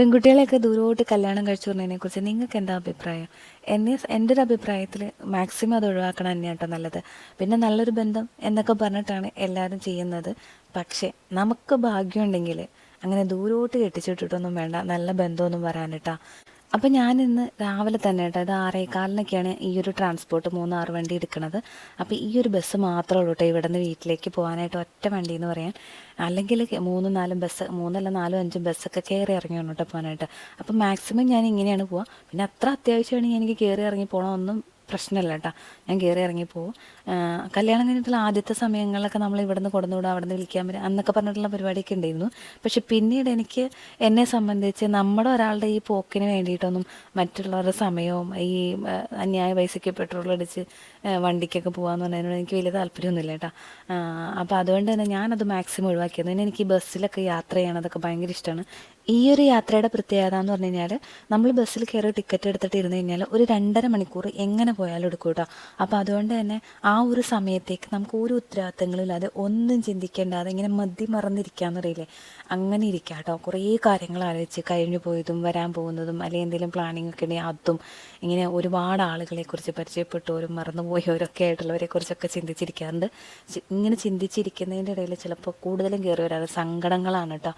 പെൺകുട്ടികളെയൊക്കെ ദൂരോട്ട് കല്യാണം കഴിച്ചു പറഞ്ഞതിനെ കുറിച്ച് നിങ്ങൾക്ക് എന്താ അഭിപ്രായം? എന്നെ എന്റെ ഒരു അഭിപ്രായത്തിൽ മാക്സിമം അത് ഒഴിവാക്കണം തന്നെയാണ് കേട്ടോ നല്ലത്. പിന്നെ നല്ലൊരു ബന്ധം എന്നൊക്കെ പറഞ്ഞിട്ടാണ് എല്ലാവരും ചെയ്യുന്നത്. പക്ഷേ നമുക്ക് ഭാഗ്യമുണ്ടെങ്കിൽ അങ്ങനെ ദൂരോട്ട് കെട്ടിച്ചിട്ടിട്ടൊന്നും വേണ്ട. നല്ല ബന്ധമൊന്നും വരാനിട്ടാ. അപ്പം ഞാൻ ഇന്ന് രാവിലെ തന്നെ കേട്ടോ ഇത് ആറേക്കാലിനൊക്കെയാണ് ഈ ഒരു ട്രാൻസ്പോർട്ട് മൂന്നാറ് വണ്ടി എടുക്കുന്നത് അപ്പോൾ ഈ ഒരു ബസ് മാത്രമേ ഉള്ളൂ കേട്ടോ ഇവിടെ നിന്ന് വീട്ടിലേക്ക് പോകാനായിട്ട് ഒറ്റ വണ്ടി എന്ന് പറയാൻ. അല്ലെങ്കിൽ മൂന്നും നാലും ബസ് മൂന്നല്ല നാലും അഞ്ചും ബസ്സൊക്കെ കയറി ഇറങ്ങി വേണം കേട്ടോ പോകാനായിട്ട്. അപ്പോൾ മാക്സിമം ഞാൻ ഇങ്ങനെയാണ് പോവുക പിന്നെ അത്ര അത്യാവശ്യമാണെങ്കിൽ എനിക്ക് കയറി ഇറങ്ങി പോകണമെന്നും പ്രശ്നമില്ല കേട്ടോ. ഞാൻ കയറി ഇറങ്ങി പോകും കല്യാണം കഴിഞ്ഞിട്ടുള്ള ആദ്യത്തെ സമയങ്ങളിലൊക്കെ നമ്മൾ ഇവിടുന്ന് കൊടുന്നു വിടും അവിടെ നിന്ന് വിളിക്കാൻ വരും അന്നൊക്കെ പറഞ്ഞിട്ടുള്ള പരിപാടിയൊക്കെ ഉണ്ടായിരുന്നു. പക്ഷെ പിന്നീട് എനിക്ക് എന്നെ സംബന്ധിച്ച് നമ്മുടെ ഒരാളുടെ ഈ പോക്കിന് വേണ്ടിയിട്ടൊന്നും മറ്റുള്ളവരുടെ സമയവും ഈ അന്യായ പൈസയ്ക്ക് പെട്രോൾ അടിച്ച് വണ്ടിക്കൊക്കെ പോകാമെന്ന് പറഞ്ഞതിനോട് എനിക്ക് വലിയ താല്പര്യമൊന്നുമില്ല കേട്ടോ. അപ്പോൾ അതുകൊണ്ട് തന്നെ ഞാനത് മാക്സിമം ഒഴിവാക്കിയത് പിന്നെ എനിക്ക് ബസ്സിലൊക്കെ യാത്ര ചെയ്യണതൊക്കെ ഭയങ്കര ഇഷ്ടമാണ്. ഈ ഒരു യാത്രയുടെ പ്രത്യേകത എന്ന് പറഞ്ഞു കഴിഞ്ഞാൽ നമ്മൾ ബസ്സിൽ കയറി ടിക്കറ്റ് എടുത്തിട്ട് ഇരുന്ന് കഴിഞ്ഞാൽ ഒരു രണ്ടര മണിക്കൂർ എങ്ങനെ പോയാലും എടുക്കും കേട്ടോ അപ്പോൾ അതുകൊണ്ട് തന്നെ ആ ഒരു സമയത്തേക്ക് നമുക്ക് ഒരു ഉത്തരവാദിത്തങ്ങളും ഇല്ലാതെ ഒന്നും ചിന്തിക്കേണ്ടാതെ ഇങ്ങനെ മതി മറന്നിരിക്കാന്നറിയില്ലേ? അങ്ങനെ ഇരിക്കുക കേട്ടോ കുറേ കാര്യങ്ങൾ ആലോചിച്ച് കഴിഞ്ഞു പോയതും വരാൻ പോകുന്നതും അല്ലെങ്കിൽ എന്തെങ്കിലും പ്ലാനിങ് ഒക്കെ ഉണ്ടെങ്കിൽ അതും ഇങ്ങനെ ഒരുപാട് ആളുകളെ കുറിച്ച് പരിചയപ്പെട്ടവരും മറന്നുപോയവരൊക്കെ ആയിട്ടുള്ളവരെ കുറിച്ചൊക്കെ ചിന്തിച്ചിരിക്കാറുണ്ട്. ഇങ്ങനെ ചിന്തിച്ചിരിക്കുന്നതിന്റെ ഇടയിൽ ചിലപ്പോൾ കൂടുതലും കയറി വരാറ് സങ്കടങ്ങളാണ് കേട്ടോ.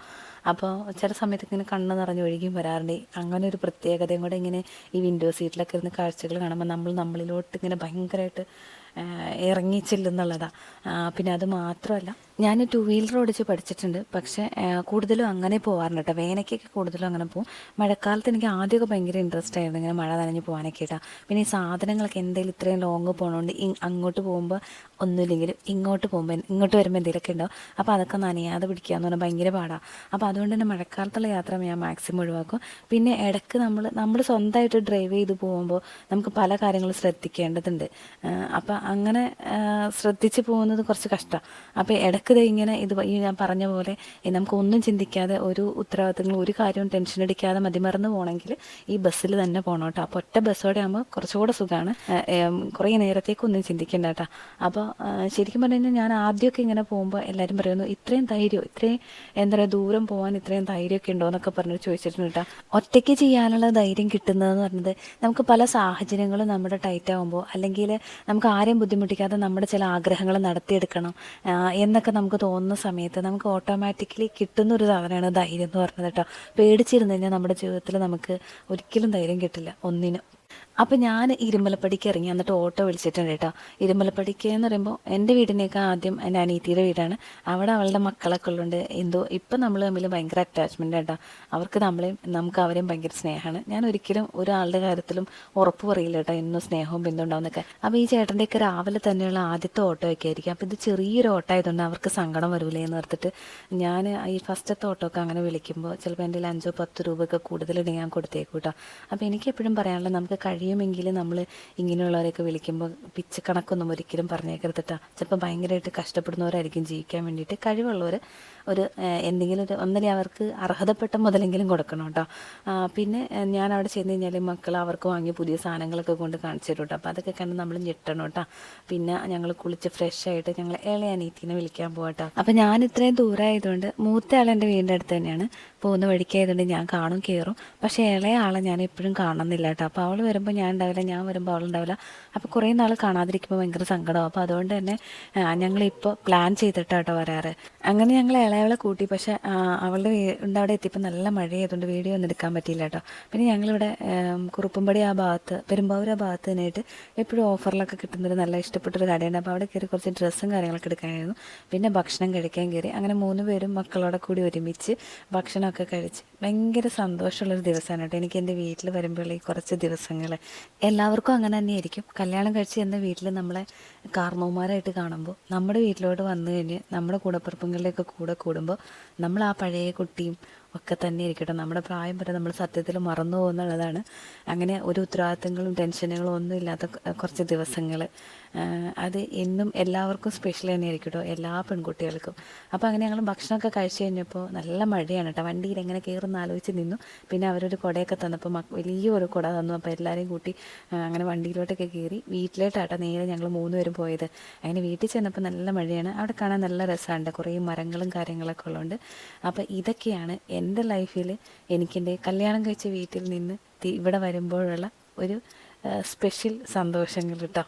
അപ്പോൾ ചില സമയത്ത് ഇങ്ങനെ കണ്ണ് നിറഞ്ഞൊഴുകിയും വരാറുണ്ട്. അങ്ങനെ ഒരു പ്രത്യേകതയും കൂടെ ഇങ്ങനെ ഈ വിൻഡോ സീറ്റിലൊക്കെ ഇരുന്ന് കാഴ്ചകൾ കാണുമ്പോൾ നമ്മൾ നമ്മൾ നമ്മളിലോട്ട് ഇങ്ങനെ ഭയങ്കരമായിട്ട് ഇറങ്ങി ചെല്ലുന്നുള്ളതാണ് പിന്നെ അത് മാത്രമല്ല ഞാൻ ടു വീലർ ഓടിച്ച് പഠിച്ചിട്ടുണ്ട്. പക്ഷേ കൂടുതലും അങ്ങനെ പോകാറുണ്ട് കേട്ടോ. വേനയ്ക്കൊക്കെ കൂടുതലും അങ്ങനെ പോകും മഴക്കാലത്ത് എനിക്ക് ആദ്യമൊക്കെ ഭയങ്കര ഇൻട്രസ്റ്റ് ആയിരുന്നു ഇങ്ങനെ മഴ നനഞ്ഞ് പോകാനൊക്കെ കേട്ടോ. പിന്നെ ഈ സാധനങ്ങളൊക്കെ എന്തെങ്കിലും ഇത്രയും ലോങ് പോകണോണ്ട് അങ്ങോട്ട് പോകുമ്പോൾ ഒന്നുമില്ലെങ്കിലും ഇങ്ങോട്ട് പോകുമ്പോൾ ഇങ്ങോട്ട് വരുമ്പോൾ എന്തെങ്കിലുമൊക്കെ ഉണ്ടാവും അപ്പോൾ അതൊക്കെ നനയാതെ പിടിക്കുക എന്ന് പറഞ്ഞാൽ ഭയങ്കര പാടാണ് അപ്പോൾ അതുകൊണ്ട് തന്നെ മഴക്കാലത്തുള്ള യാത്ര ഞാൻ മാക്സിമം ഒഴിവാക്കും. പിന്നെ ഇടയ്ക്ക് നമ്മൾ നമ്മൾ സ്വന്തമായിട്ട് ഡ്രൈവ് ചെയ്ത് പോകുമ്പോൾ നമുക്ക് പല കാര്യങ്ങളും ശ്രദ്ധിക്കേണ്ടതുണ്ട്. അപ്പോൾ അങ്ങനെ ശ്രദ്ധിച്ച് പോകുന്നത് കുറച്ച് കഷ്ടമാണ് അപ്പോൾ ഇടയ്ക്ക് ഇങ്ങനെ ഇത് ഈ ഞാൻ പറഞ്ഞ പോലെ നമുക്കൊന്നും ചിന്തിക്കാതെ ഒരു ഉത്തരവാദിത്തങ്ങൾ ഒരു കാര്യവും ടെൻഷൻ അടിക്കാതെ മതിമറന്ന് പോകണമെങ്കിൽ ഈ ബസ്സിൽ തന്നെ പോകണം കേട്ടോ. അപ്പോൾ ഒറ്റ ബസ്സോടെ ആകുമ്പോൾ കുറച്ചുകൂടെ സുഖമാണ് കുറേ നേരത്തേക്കൊന്നും ചിന്തിക്കേണ്ട കേട്ടോ. അപ്പോൾ ശരിക്കും പറഞ്ഞു കഴിഞ്ഞാൽ ഞാൻ ആദ്യമൊക്കെ ഇങ്ങനെ പോകുമ്പോൾ എല്ലാവരും പറയുന്നു ഇത്രയും ധൈര്യം ഇത്രയും എന്താ പറയുക ദൂരം പോകാൻ ഇത്രയും ധൈര്യമൊക്കെ ഉണ്ടോ? എന്നൊക്കെ പറഞ്ഞിട്ട് ചോദിച്ചിട്ടുണ്ട് കേട്ടോ. ഒറ്റയ്ക്ക് ചെയ്യാനുള്ള ധൈര്യം കിട്ടുന്നതെന്ന് പറഞ്ഞത് നമുക്ക് പല സാഹചര്യങ്ങളും നമ്മുടെ ടൈറ്റ് ആകുമ്പോൾ അല്ലെങ്കിൽ നമുക്ക് ആരെയും ബുദ്ധിമുട്ടിക്കാതെ നമ്മുടെ ചില ആഗ്രഹങ്ങൾ നടത്തിയെടുക്കണം എന്നൊക്കെ നമുക്ക് തോന്നുന്ന സമയത്ത് നമുക്ക് ഓട്ടോമാറ്റിക്കലി കിട്ടുന്ന ഒരു സാധനമാണ് ധൈര്യം എന്ന് പറഞ്ഞത് കേട്ടോ. പേടിച്ചിരുന്നു കഴിഞ്ഞാൽ നമ്മുടെ ജീവിതത്തിൽ നമുക്ക് ഒരിക്കലും ധൈര്യം കിട്ടില്ല ഒന്നിനും. അപ്പം ഞാൻ ഇരുമ്പലപ്പടിക്ക് ഇറങ്ങി എന്നിട്ട് ഓട്ടോ വിളിച്ചിട്ടുണ്ട് കേട്ടോ. ഇരുമ്പലപ്പടിക്ക് എന്ന് പറയുമ്പോൾ എന്റെ വീടിനേക്കാൾ ആദ്യം എന്റെ അനീത്തിയുടെ വീടാണ്. അവിടെ അവളുടെ മക്കളൊക്കെ ഉള്ളുണ്ട് എന്തോ ഇപ്പം നമ്മൾ തമ്മിൽ ഭയങ്കര അറ്റാച്ച്മെന്റ് കേട്ടോ. അവർക്ക് നമ്മളെയും നമുക്ക് അവരെയും ഭയങ്കര സ്നേഹമാണ്. ഞാൻ ഒരിക്കലും ഒരാളുടെ കാര്യത്തിലും ഉറപ്പ് പറയില്ല കേട്ടോ എന്നും സ്നേഹവും ബിന്ദുണ്ടാവുന്നൊക്കെ അപ്പോൾ ഈ ചേട്ടന്റെയൊക്കെ രാവിലെ തന്നെയുള്ള ആദ്യത്തെ ഓട്ടോ ഒക്കെ ആയിരിക്കും. അപ്പോൾ ഇത് ചെറിയൊരു ഓട്ടോ ആയതുകൊണ്ട് അവർക്ക് സങ്കടം വരൂലേ എന്ന് ഓർത്തിട്ട് ഞാൻ ഈ ഫസ്റ്റത്തെ ഓട്ടോ ഒക്കെ അങ്ങനെ വിളിക്കുമ്പോൾ ചിലപ്പോൾ എന്റെ അഞ്ചോ പത്ത് രൂപയൊക്കെ കൂടുതൽ ഞാൻ കൊടുത്തേക്കും കേട്ടോ. അപ്പോൾ എനിക്ക് എപ്പോഴും പറയാനുള്ളത് നമുക്ക് കഴിയുമെങ്കിൽ നമ്മൾ ഇങ്ങനെയുള്ളവരെയൊക്കെ വിളിക്കുമ്പോൾ പിച്ച കണക്കൊന്നും ഒരിക്കലും പറഞ്ഞേക്കരുത് കേട്ടോ ചിലപ്പോൾ ഭയങ്കരമായിട്ട് കഷ്ടപ്പെടുന്നവരായിരിക്കും ജീവിക്കാൻ വേണ്ടിയിട്ട് കഴിവുള്ളവർ ഒരു എന്തെങ്കിലും ഒരു ഒന്നല്ലേ അവർക്ക് അർഹതപ്പെട്ട മുതലെങ്കിലും കൊടുക്കണം കേട്ടോ. പിന്നെ ഞാൻ അവിടെ ചെന്ന് കഴിഞ്ഞാൽ മക്കൾ അവർക്ക് വാങ്ങി പുതിയ സാധനങ്ങളൊക്കെ കൊണ്ട് കാണിച്ചു തരും കേട്ടോ. അപ്പോൾ അതൊക്കെ കണ്ട് നമ്മൾ ഞെട്ടണം കേട്ടോ. പിന്നെ ഞങ്ങൾ കുളിച്ച് ഫ്രഷ് ആയിട്ട് ഞങ്ങൾ ഇളയ അനീത്തിനെ വിളിക്കാൻ പോകട്ടോ അപ്പോൾ ഞാൻ ഇത്രയും ദൂരമായതുകൊണ്ട് മൂത്ത ആൾ എന്റെ വീടിന്റെ അടുത്ത് തന്നെയാണ്. പോകുന്ന വഴിക്കായതുകൊണ്ട് ഞാൻ കാണും കയറും പക്ഷേ ഇളയ ആളെ ഞാൻ എപ്പോഴും കാണുന്നില്ല കേട്ടോ. അപ്പോൾ അവൾ വരുമ്പോൾ ഞാൻ ഉണ്ടാവില്ല ഞാൻ വരുമ്പോൾ അവളുണ്ടാവില്ല അപ്പോൾ കുറേ നാൾ കാണാതിരിക്കുമ്പോൾ ഭയങ്കര സങ്കടമാവും അപ്പോൾ അതുകൊണ്ട് തന്നെ ഞങ്ങളിപ്പോൾ പ്ലാൻ ചെയ്തിട്ടാട്ടോ വരാറ്. അങ്ങനെ ഞങ്ങൾ ഇളയവളെ കൂട്ടി. പക്ഷേ അവളുടെ വീടിന്റെ അവിടെ എത്തിയപ്പോൾ നല്ല മഴയായതുകൊണ്ട് വീഡിയോ ഒന്നും എടുക്കാൻ പറ്റിയില്ല കേട്ടോ. പിന്നെ ഞങ്ങളിവിടെ കുറുപ്പുംപടി ആ ഭാഗത്ത് പെരുമ്പാവൂർ ആ ഭാഗത്ത് തന്നെയായിട്ട് എപ്പോഴും ഓഫറിലൊക്കെ കിട്ടുന്നൊരു നല്ല ഇഷ്ടപ്പെട്ടൊരു കടയുണ്ട്. അപ്പോൾ അവിടെ കയറി കുറച്ച് ഡ്രസ്സും കാര്യങ്ങളൊക്കെ എടുക്കാനായിരുന്നു. പിന്നെ ഭക്ഷണം കഴിക്കാൻ കയറി. അങ്ങനെ മൂന്ന് പേരും മക്കളോടെ കൂടി ഒരുമിച്ച് ഭക്ഷണമൊക്കെ കഴിച്ച് ഭയങ്കര സന്തോഷമുള്ളൊരു ദിവസമാണ് കേട്ടോ. എനിക്ക് എന്റെ വീട്ടിൽ വരുമ്പോൾ ഈ കുറച്ച് ദിവസങ്ങൾ എല്ലാവർക്കും അങ്ങനെ തന്നെയായിരിക്കും. കല്യാണം കഴിച്ച് എന്ന വീട്ടിൽ നമ്മളെ കാർന്നോമാരായിട്ട് കാണുമ്പോൾ നമ്മുടെ വീട്ടിലോട്ട് വന്നു കഴിഞ്ഞ് നമ്മുടെ കൂടപ്പിറപ്പുകളിലേക്ക് കൂടെ കൂടുമ്പോൾ നമ്മൾ ആ പഴയ കുട്ടിയും ഒക്കെ തന്നെ ഇരിക്കട്ടെ. നമ്മുടെ പ്രായം വരെ നമ്മൾ സത്യത്തിൽ മറന്നു പോകുന്നുള്ളതാണ് അങ്ങനെ ഒരു ഉത്തരവാദിത്തങ്ങളും ടെൻഷനുകളും ഒന്നും ഇല്ലാത്ത കുറച്ച് ദിവസങ്ങൾ അത് എന്നും എല്ലാവർക്കും സ്പെഷ്യൽ തന്നെയായിരിക്കും കേട്ടോ എല്ലാ പെൺകുട്ടികൾക്കും. അപ്പോൾ അങ്ങനെ ഞങ്ങൾ ഭക്ഷണമൊക്കെ കഴിച്ചു കഴിഞ്ഞപ്പോൾ നല്ല മഴയാണ് കേട്ടോ വണ്ടിയിൽ എങ്ങനെ കയറുന്ന ആലോചിച്ച് നിന്നു. പിന്നെ അവരൊരു കുടയൊക്കെ തന്നപ്പോൾ വലിയൊരു കുട തന്നു. അപ്പോൾ എല്ലാവരെയും കൂട്ടി അങ്ങനെ വണ്ടിയിലോട്ടൊക്കെ കയറി വീട്ടിലോട്ടാട്ടോ നേരെ ഞങ്ങൾ മൂന്ന് പേരും പോയത്. അങ്ങനെ വീട്ടിൽ ചെന്നപ്പോൾ നല്ല മഴയാണ്. അവിടെ കാണാൻ നല്ല രസമുണ്ട് കുറേ മരങ്ങളും കാര്യങ്ങളൊക്കെ ഉള്ളതുകൊണ്ട് അപ്പോൾ ഇതൊക്കെയാണ് എന്റെ ലൈഫിൽ എനിക്കെന്റെ കല്യാണം കഴിച്ച വീട്ടിൽ നിന്ന് ഇവിടെ വരുമ്പോഴുള്ള ഒരു സ്പെഷ്യൽ സന്തോഷങ്ങൾ കേട്ടോ